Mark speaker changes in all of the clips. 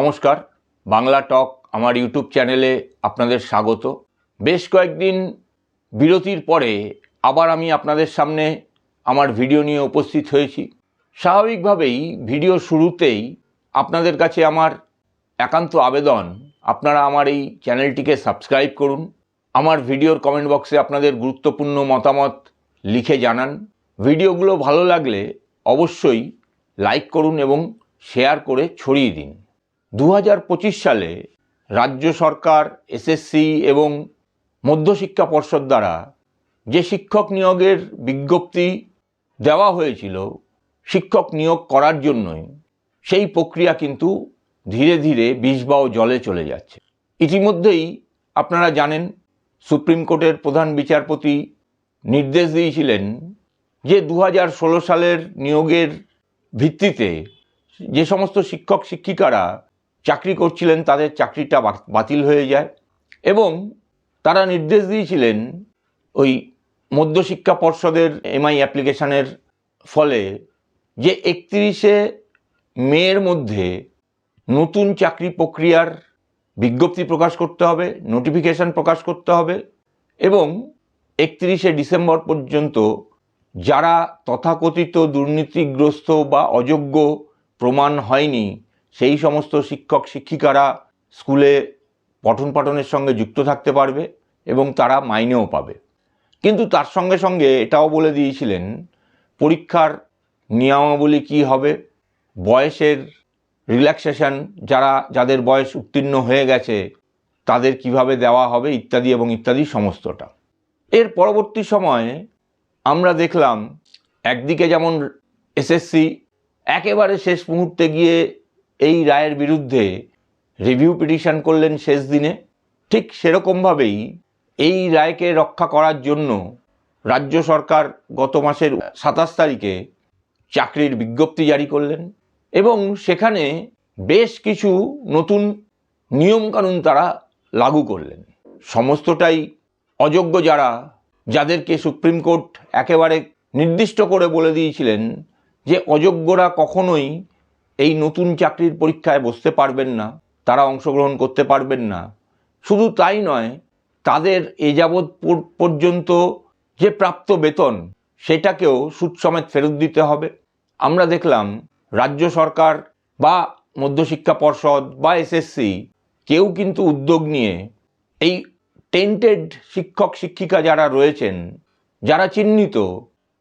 Speaker 1: নমস্কার। বাংলা টক আমার ইউটিউব চ্যানেলে আপনাদের স্বাগত। বেশ কয়েকদিন বিরতির পরে আবার আমি আপনাদের সামনে আমার ভিডিও নিয়ে উপস্থিত হয়েছি। স্বাভাবিকভাবেই ভিডিও শুরুতেই আপনাদের কাছে আমার একান্ত আবেদন, আপনারা আমার এই চ্যানেলটিকে সাবস্ক্রাইব করুন। আমার ভিডিওর কমেন্ট বক্সে আপনাদের গুরুত্বপূর্ণ মতামত লিখে জানান। ভিডিওগুলো ভালো লাগলে অবশ্যই লাইক করুন এবং শেয়ার করে ছড়িয়ে দিন। দু হাজার পঁচিশ সালে রাজ্য সরকার এসএসসি এবং মধ্যশিক্ষা পর্ষদ দ্বারা যে শিক্ষক নিয়োগের বিজ্ঞপ্তি দেওয়া হয়েছিল, শিক্ষক নিয়োগ করার জন্যই, সেই প্রক্রিয়া কিন্তু ধীরে ধীরে বিষবাও জলে চলে যাচ্ছে। ইতিমধ্যেই আপনারা জানেন, সুপ্রিম কোর্টের প্রধান বিচারপতি নির্দেশ দিয়েছিলেন যে দু হাজার ষোলো সালের নিয়োগের ভিত্তিতে যে সমস্ত শিক্ষক শিক্ষিকারা চাকরি করছিলেন, তাদের চাকরিটা বাতিল হয়ে যায়। এবং তারা নির্দেশ দিয়েছিলেন ওই মধ্যশিক্ষা পর্ষদের এমআই অ্যাপ্লিকেশনের ফলে যে একত্রিশে মের মধ্যে নতুন চাকরি প্রক্রিয়ার বিজ্ঞপ্তি প্রকাশ করতে হবে, নোটিফিকেশন প্রকাশ করতে হবে এবং একত্রিশে ডিসেম্বর পর্যন্ত যারা তথাকথিত দুর্নীতিগ্রস্ত বা অযোগ্য প্রমাণ হয়নি সেই সমস্ত শিক্ষক, শিক্ষিকারা স্কুলে পঠন পাঠনের সঙ্গে যুক্ত থাকতে পারবে এবং তারা মাইনেও পাবে। কিন্তু তার সঙ্গে সঙ্গে এটাও বলে দিয়েছিলেন, পরীক্ষার নিয়মাবলী কী হবে? বয়সের রিল্যাক্সেশন যারা, যাদের বয়স উত্তীর্ণ হয়ে গেছে, তাদের কীভাবে দেওয়া হবে ইত্যাদি এবং ইত্যাদি সমস্তটা। এর পরবর্তী সময়ে আমরা দেখলাম, একদিকে যেমন এসএসসি, একেবারে শেষ মুহূর্তে গিয়ে এই রায়ের বিরুদ্ধে রিভিউ পিটিশন করলেন শেষ দিনে। ঠিক সেরকমভাবেই এই রায়কে রক্ষা করার জন্য রাজ্য সরকার গত মাসের সাতাশ তারিখে চাকরির বিজ্ঞপ্তি জারি করলেন এবং সেখানে বেশ কিছু নতুন নিয়মকানুন তারা লাগু করলেন। সমস্তটাই অযোগ্য যারা, যাদেরকে সুপ্রিম কোর্ট একেবারে নির্দিষ্ট করে বলে দিয়েছিলেন যে অযোগ্যরা কখনোই এই নতুন চাকরির পরীক্ষায় বসতে পারবেন না, তারা অংশগ্রহণ করতে পারবেন না। শুধু তাই নয়, তাদের এ যাবৎ পর্যন্ত যে প্রাপ্ত বেতন, সেটাকেও সুদ সমেত ফেরত দিতে হবে। আমরা দেখলাম, রাজ্য সরকার বা মধ্যশিক্ষা পর্ষদ বা এসএসসি কেউ কিন্তু উদ্যোগ নিয়ে এই টেন্টেড শিক্ষক শিক্ষিকা যারা রয়েছেন, যারা চিহ্নিত,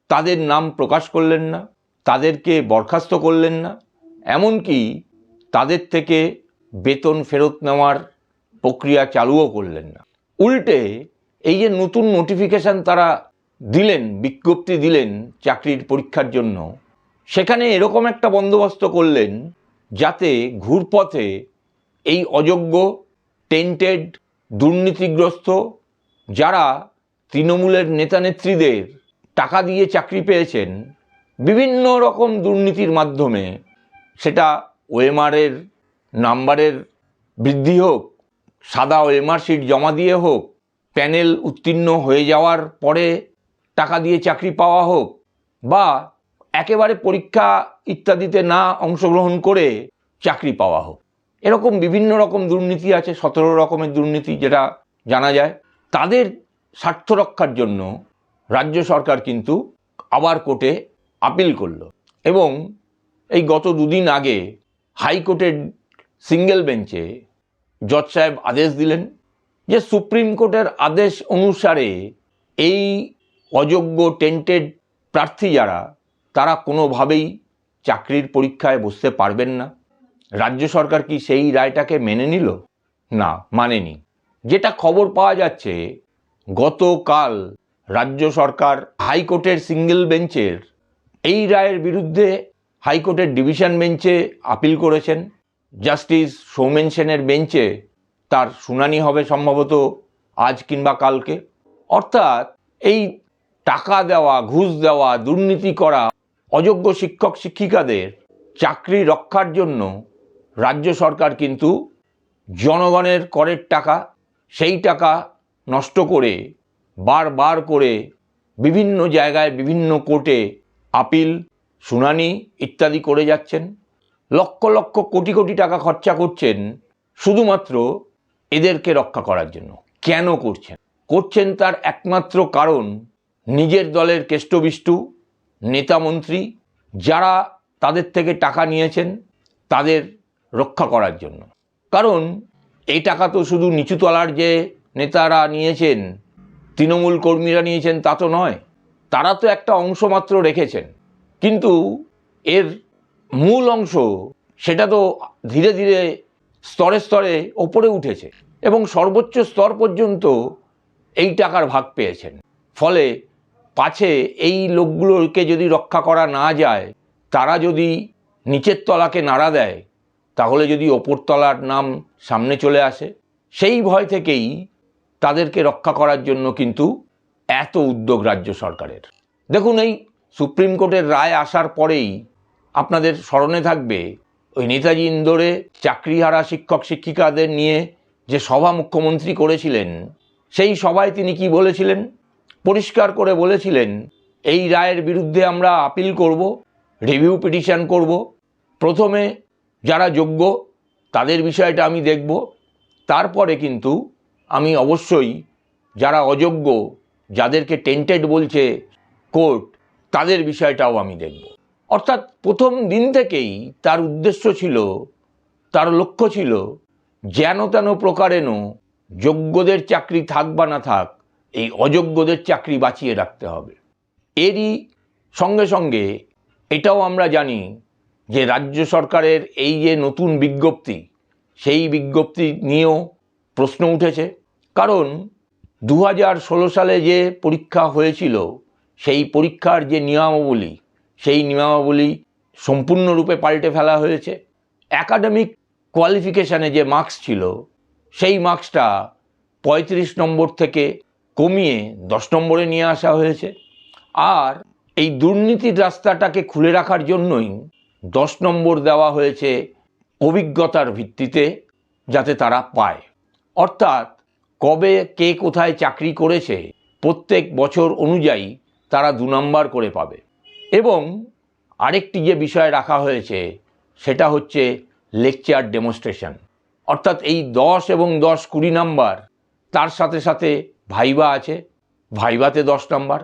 Speaker 1: তাদের নাম প্রকাশ করলেন না, তাদেরকে বরখাস্ত করলেন না। এমনকি তাদের থেকে বেতন ফেরত নেওয়ার প্রক্রিয়া চালুও করলেন না। উল্টে এই যে নতুন নোটিফিকেশন তারা দিলেন, বিজ্ঞপ্তি দিলেন চাকরির পরীক্ষার জন্য, সেখানে এরকম একটা বন্দোবস্ত করলেন যাতে ঘুরপথে এই অযোগ্য টেন্টেড দুর্নীতিগ্রস্ত, যারা তৃণমূলের নেতানেত্রীদের টাকা দিয়ে চাকরি পেয়েছেন, বিভিন্ন রকম দুর্নীতির মাধ্যমে সেটা ওএমআরের নাম্বারের বৃদ্ধি হোক, সাদা ওএমআর শিট জমা দিয়ে হোক, প্যানেল উত্তীর্ণ হয়ে যাওয়ার পরে টাকা দিয়ে চাকরি পাওয়া হোক, বা একেবারে পরীক্ষা ইত্যাদিতে না অংশগ্রহণ করে চাকরি পাওয়া হোক। এরকম বিভিন্ন রকম দুর্নীতি আছে, সতেরো রকমের দুর্নীতি যেটা জানা যায়। তাদের স্বার্থ রক্ষার জন্য রাজ্য সরকার কিন্তু আবার কোর্টে আপিল করল এবং এই গত দুদিন আগে হাইকোর্টের সিঙ্গেল বেঞ্চে জজ সাহেব আদেশ দিলেন যে সুপ্রিম কোর্টের আদেশ অনুসারে এই অযোগ্য টেন্টেড প্রার্থী যারা, তারা কোনোভাবেই চাকরির পরীক্ষায় বসতে পারবেন না। রাজ্য সরকার কি সেই রায়টাকে মেনে নিল? না, মানেনি। যেটা খবর পাওয়া যাচ্ছে, গতকাল রাজ্য সরকার হাইকোর্টের সিঙ্গেল বেঞ্চের এই রায়ের বিরুদ্ধে হাইকোর্টের ডিভিশন বেঞ্চে আপিল করেছেন। জাস্টিস সৌমেন সেনের বেঞ্চে তার শুনানি হবে সম্ভবত আজ কিংবা কালকে। অর্থাৎ এই টাকা দেওয়া, ঘুষ দেওয়া, দুর্নীতি করা অযোগ্য শিক্ষক শিক্ষিকাদের চাকরি রক্ষার জন্য রাজ্য সরকার কিন্তু জনগণের করের টাকা, সেই টাকা নষ্ট করে বারবার করে বিভিন্ন জায়গায় বিভিন্ন কোর্টে আপিল শুনানি ইত্যাদি করে যাচ্ছেন। লক্ষ লক্ষ কোটি কোটি টাকা খরচা করছেন শুধুমাত্র এদেরকে রক্ষা করার জন্য। কেন করছেন? করছেন তার একমাত্র কারণ নিজের দলের কেষ্টবিষ্টু নেতামন্ত্রী যারা তাদের থেকে টাকা নিয়েছেন তাদের রক্ষা করার জন্য। কারণ এই টাকা তো শুধু নিচুতলার যে নেতারা নিয়েছেন, তৃণমূল কর্মীরা নিয়েছেন তা তো নয়, তারা তো একটা অংশ মাত্র রেখেছেন। কিন্তু এর মূল অংশ সেটা তো ধীরে ধীরে স্তরে স্তরে ওপরে উঠেছে এবং সর্বোচ্চ স্তর পর্যন্ত এই টাকার ভাগ পেয়েছেন। ফলে পাছে এই লোকগুলোকে যদি রক্ষা করা না যায়, তারা যদি নিচের তলাকে নাড়া দেয়, তাহলে যদি ওপর তলার নাম সামনে চলে আসে, সেই ভয় থেকেই তাদেরকে রক্ষা করার জন্য কিন্তু এত উদ্যোগ রাজ্য সরকারের। দেখুন, এই সুপ্রিম কোর্টের রায় আসার পরেই আপনাদের স্মরণে থাকবে ওই নেতাজি ইন্দোরে চাকরিহারা শিক্ষক শিক্ষিকাদের নিয়ে যে সভা মুখ্যমন্ত্রী করেছিলেন, সেই সভায় তিনি কি বলেছিলেন? পরিষ্কার করে বলেছিলেন, এই রায়ের বিরুদ্ধে আমরা আপিল করব, রিভিউ পিটিশন করব। প্রথমে যারা যোগ্য, তাদের বিষয়টা আমি দেখব। তারপরে কিন্তু আমি অবশ্যই যারা অযোগ্য, যাদেরকে টেন্টেড বলছে কোর্ট তাদের বিষয়টাও আমি দেখব। অর্থাৎ প্রথম দিন থেকেই তার উদ্দেশ্য ছিল, তার লক্ষ্য ছিল, যেন তেন প্রকারেণ যোগ্যদের চাকরি থাক বা না থাক, এই অযোগ্যদের চাকরি বাঁচিয়ে রাখতে হবে। এরই সঙ্গে সঙ্গে এটাও আমরা জানি যে রাজ্য সরকারের এই যে নতুন বিজ্ঞপ্তি, সেই বিজ্ঞপ্তি নিয়েও প্রশ্ন উঠেছে। কারণ দু হাজার ষোলো সালে যে পরীক্ষা হয়েছিল সেই পরীক্ষার যে নিয়মাবলী, সেই নিয়মাবলী সম্পূর্ণরূপে পাল্টে ফেলা হয়েছে। একাডেমিক কোয়ালিফিকেশানে যে মার্কস ছিল, সেই মার্কসটা পঁয়ত্রিশ নম্বর থেকে কমিয়ে দশ নম্বরে নিয়ে আসা হয়েছে। আর এই দুর্নীতির রাস্তাটাকে খুলে রাখার জন্যই দশ নম্বর দেওয়া হয়েছে অভিজ্ঞতার ভিত্তিতে যাতে তারা পায়। অর্থাৎ কবে কে কোথায় চাকরি করেছে, প্রত্যেক বছর অনুযায়ী তারা দু নম্বর করে পাবে। এবং আরেকটি যে বিষয় রাখা হয়েছে, সেটা হচ্ছে লেকচার ডেমনস্ট্রেশন অর্থাৎ এই দশ এবং দশ কুড়ি নাম্বার, তার সাথে সাথে ভাইবা আছে, ভাইবাতে দশ নম্বর।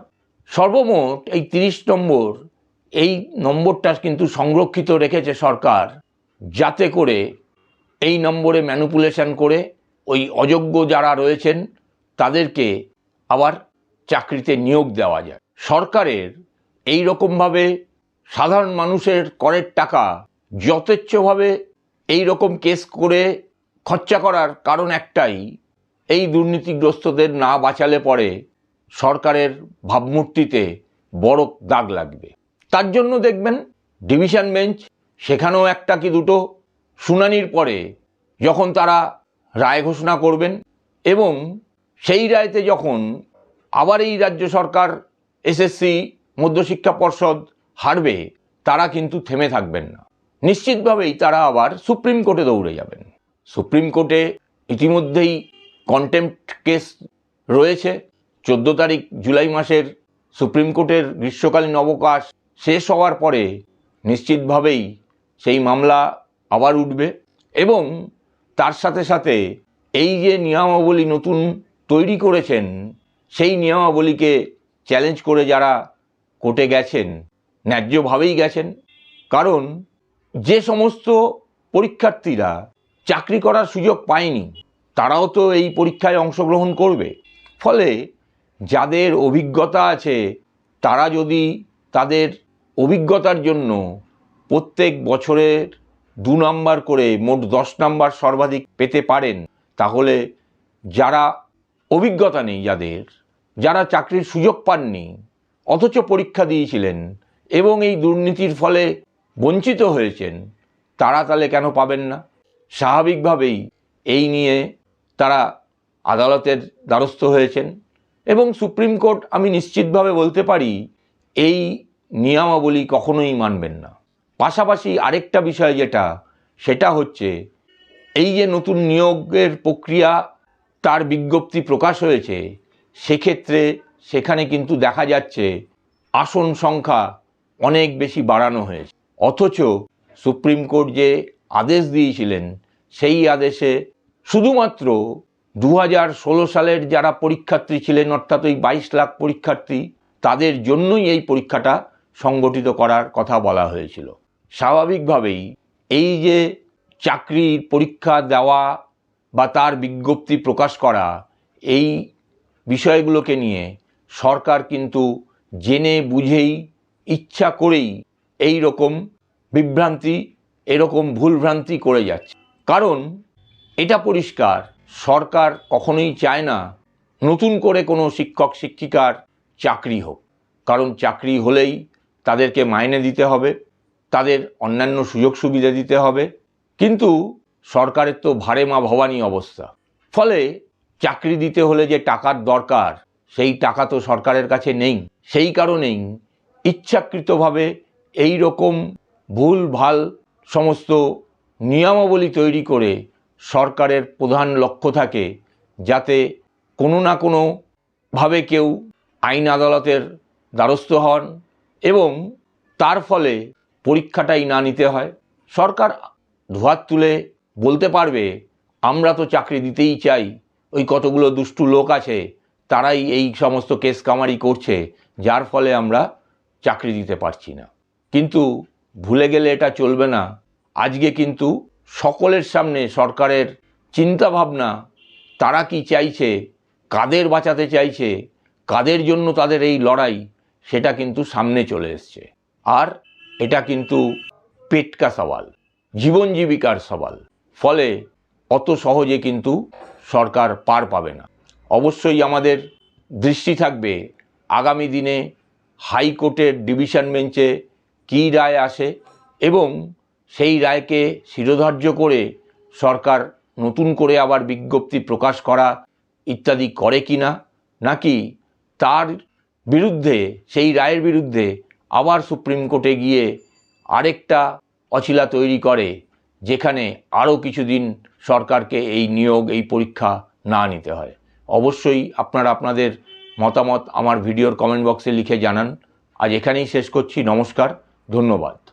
Speaker 1: সর্বমোট এই তিরিশ নম্বর, এই নম্বরটা কিন্তু সংরক্ষিত রেখেছে সরকার, যাতে করে এই নম্বরে ম্যানুপুলেশন করে ওই অযোগ্য যারা রয়েছেন, তাদেরকে আবার চাকরিতে নিয়োগ দেওয়া যায়। সরকারের এই রকমভাবে সাধারণ মানুষের করের টাকা যথেচ্ছভাবে এই রকম কেস করে খরচা করার কারণ একটাই, এই দুর্নীতিগ্রস্তদের না বাঁচালে পরে সরকারের ভাবমূর্তিতে বড় দাগ লাগবে। তার জন্য দেখবেন, ডিভিশন বেঞ্চ সেখানেও একটা কি দুটো শুনানির পরে যখন তারা রায় ঘোষণা করবেন এবং সেই রায়তে যখন আবার এই রাজ্য সরকার এসএসসি মধ্যশিক্ষা পর্ষদ হারবে, তারা কিন্তু থেমে থাকবেন না। নিশ্চিতভাবেই তারা আবার সুপ্রিম কোর্টে দৌড়ে যাবেন। সুপ্রিম কোর্টে ইতিমধ্যেই কন্টেম্পট কেস রয়েছে। চোদ্দ তারিখ জুলাই মাসের সুপ্রিম কোর্টের গ্রীষ্মকালীন অবকাশ শেষ হওয়ার পরে নিশ্চিতভাবেই সেই মামলা আবার উঠবে এবং তার সাথে সাথে এই যে নিয়মাবলী নতুন তৈরি করেছেন, সেই নিয়মাবলীকে চ্যালেঞ্জ করে যারা কোর্টে গেছেন, ন্যায্যভাবেই গেছেন। কারণ যে সমস্ত পরীক্ষার্থীরা চাকরি করার সুযোগ পায়নি, তারাও তো এই পরীক্ষায় অংশগ্রহণ করবে। ফলে যাদের অভিজ্ঞতা আছে, তারা যদি তাদের অভিজ্ঞতার জন্য প্রত্যেক বছরের দু নাম্বার করে মোট দশ নাম্বার সর্বাধিক পেতে পারেন, তাহলে যারা অভিজ্ঞতা নেই যাদের যারা চাকরির সুযোগ পাননি, অথচ পরীক্ষা দিয়েছিলেন এবং এই দুর্নীতির ফলে বঞ্চিত হয়েছেন, তারা তাহলে কেন পাবেন না? স্বাভাবিকভাবেই এই নিয়ে তারা আদালতের দ্বারস্থ হয়েছেন এবং সুপ্রিম কোর্ট, আমি নিশ্চিতভাবে বলতে পারি, এই নিয়মাবলী কখনোই মানবেন না। পাশাপাশি আরেকটা বিষয় যেটা, সেটা হচ্ছে এই যে নতুন নিয়োগের প্রক্রিয়া, তার বিজ্ঞপ্তি প্রকাশ হয়েছে সেক্ষেত্রে সেখানে কিন্তু দেখা যাচ্ছে আসন সংখ্যা অনেক বেশি বাড়ানো হয়েছে। অথচ সুপ্রিম কোর্ট যে আদেশ দিয়েছিলেন, সেই আদেশে শুধুমাত্র দু হাজার ষোলো সালের যারা পরীক্ষার্থী ছিলেন, অর্থাৎ ওই বাইশ লাখ পরীক্ষার্থী, তাদের জন্যই এই পরীক্ষাটা সংগঠিত করার কথা বলা হয়েছিল। স্বাভাবিকভাবেই এই যে চাকরির পরীক্ষা দেওয়া বা তার বিজ্ঞপ্তি প্রকাশ করা, এই বিষয়গুলোকে নিয়ে সরকার কিন্তু জেনে বুঝেই, ইচ্ছা করেই এই রকম বিভ্রান্তি, এরকম ভুলভ্রান্তি করে যাচ্ছে। কারণ এটা পরিষ্কার, সরকার কখনোই চায় না নতুন করে কোনো শিক্ষক, শিক্ষিকার চাকরি হোক। কারণ চাকরি হলেই তাদেরকে মাইনে দিতে হবে, তাদের অন্যান্য সুযোগ সুবিধা দিতে হবে। কিন্তু সরকারের তো ভারে মা ভবানী অবস্থা। ফলে চাকরি দিতে হলে যে টাকার দরকার, সেই টাকা তো সরকারের কাছে নেই। সেই কারণেই ইচ্ছাকৃতভাবে এই রকম ভুল ভালো সমস্ত নিয়মাবলী তৈরি করে সরকারের প্রধান লক্ষ্য থাকে, যাতে কোনো না কোনো ভাবে কেউ আইন আদালতের দ্বারস্থ হন এবং তার ফলে পরীক্ষাটাই না নিতে হয়। সরকার ধোয়ার তুলে বলতে পারবে, আমরা তো চাকরি দিতেই চাই। ওই কতগুলো দুষ্টু লোক আছে, তারাই এই সমস্ত কেস কামারি করছে, যার ফলে আমরা চাকরি দিতে পারছি না। কিন্তু ভুলে গেলে এটা চলবে না। আজকে কিন্তু সকলের সামনে সরকারের চিন্তা ভাবনা তারা কি চাইছে, কাদের বাঁচাতে চাইছে, কাদের জন্য তাদের এই লড়াই, সেটা কিন্তু সামনে চলে এসছে। আর এটা কিন্তু পেটকা সওয়াল, জীবন জীবিকার সওয়াল। ফলে অত সহজে কিন্তু সরকার পার পাবে না। অবশ্যই আমাদের দৃষ্টি থাকবে আগামী দিনে হাইকোর্টের ডিভিশন বেঞ্চে কী রায় আসে এবং সেই রায়কে শিরোধার্য করে সরকার নতুন করে আবার বিজ্ঞপ্তি প্রকাশ করা ইত্যাদি করে কি না, নাকি তার বিরুদ্ধে, সেই রায়ের বিরুদ্ধে আবার সুপ্রিম কোর্টে গিয়ে আরেকটা অছিলা তৈরি করে, যেখানে আরও কিছুদিন সরকারকে এই নিয়োগ, এই পরীক্ষা না নিতে হয়। অবশ্যই আপনারা আপনাদের মতামত আমার ভিডিওর কমেন্ট বক্সে লিখে জানান। আজ এখানেই শেষ করছি। নমস্কার। ধন্যবাদ।